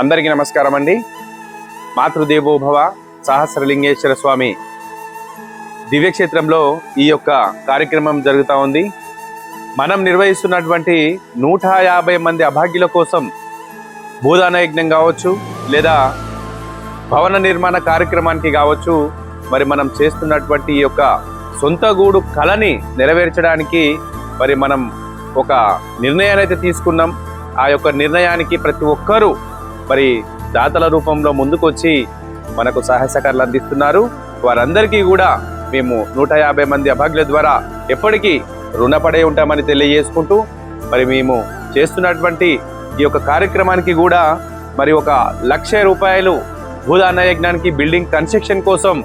అందరికీ నమస్కారం అండి. మాతృదేవోభవ సహస్రలింగేశ్వర స్వామి దివ్యక్షేత్రంలో ఈ యొక్క కార్యక్రమం జరుగుతూ ఉంది. మనం నిర్వహిస్తున్నటువంటి నూట యాభై మంది అభాగ్యుల కోసం భూదాన యజ్ఞం కావచ్చు లేదా భవన నిర్మాణ కార్యక్రమానికి కావచ్చు మరి మనం చేస్తున్నటువంటి ఈ యొక్క సొంత గూడు కళని నెరవేర్చడానికి మరి మనం ఒక నిర్ణయాన్ని అయితే తీసుకున్నాం. ఆ యొక్క నిర్ణయానికి ప్రతి ఒక్కరూ మరి దాతల రూపంలో ముందుకొచ్చి మనకు సహాయ సహకారాలు అందిస్తున్నారు. వారందరికీ కూడా మేము నూట యాభై మంది అభాగ్యుల ద్వారా ఎప్పటికీ రుణపడే ఉంటామని తెలియజేసుకుంటూ మరి మేము చేస్తున్నటువంటి ఈ యొక్క కార్యక్రమానికి కూడా మరి ఒక లక్ష రూపాయలు భూదాన యజ్ఞానికి బిల్డింగ్ కన్స్ట్రక్షన్ కోసం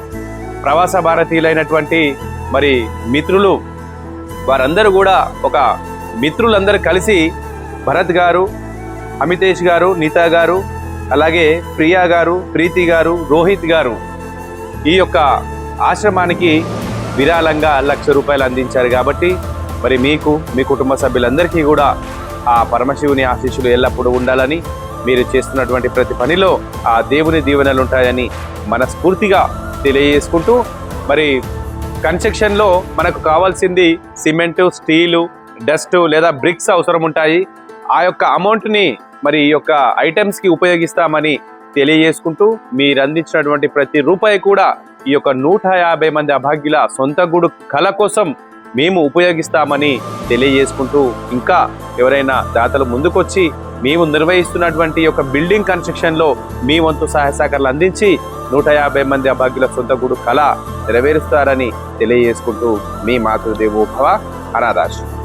ప్రవాస భారతీయులైనటువంటి మరి మిత్రులు వారందరూ కూడా ఒక మిత్రులందరూ కలిసి భరత్ గారు అమితేష్ గారు నీతా గారు అలాగే ప్రియా గారు ప్రీతి గారు రోహిత్ గారు ఈ యొక్క ఆశ్రమానికి విరాళంగా లక్ష రూపాయలు అందించారు కాబట్టి మరి మీకు మీ కుటుంబ సభ్యులందరికీ కూడా ఆ పరమశివుని ఆశీస్సులు ఎల్లప్పుడూ ఉండాలని మీరు చేస్తున్నటువంటి ప్రతి పనిలో ఆ దేవుని దీవెనలు ఉంటాయని మనస్ఫూర్తిగా తెలియజేసుకుంటూ మరి కన్స్ట్రక్షన్లో మనకు కావాల్సింది సిమెంటు స్టీలు డస్ట్ లేదా బ్రిక్స్ అవసరం ఉంటాయి. ఆ యొక్క అమౌంట్ని మరి ఈ యొక్క ఐటమ్స్కి ఉపయోగిస్తామని తెలియజేసుకుంటూ మీరు అందించినటువంటి ప్రతి రూపాయి కూడా ఈ యొక్క నూట యాభై మంది అభాగ్యుల సొంత గుడు కళ కోసం మేము ఉపయోగిస్తామని తెలియజేసుకుంటూ ఇంకా ఎవరైనా దాతలు ముందుకొచ్చి మేము నిర్వహిస్తున్నటువంటి యొక్క బిల్డింగ్ కన్స్ట్రక్షన్లో మీ వంతు సహాయ సహకారాలు అందించి నూట యాభై మంది అభాగ్యుల సొంత గుడు కళ నెరవేరుస్తారని తెలియజేసుకుంటూ మీ మాతృదేవోభవ అనాథాశ్రమం.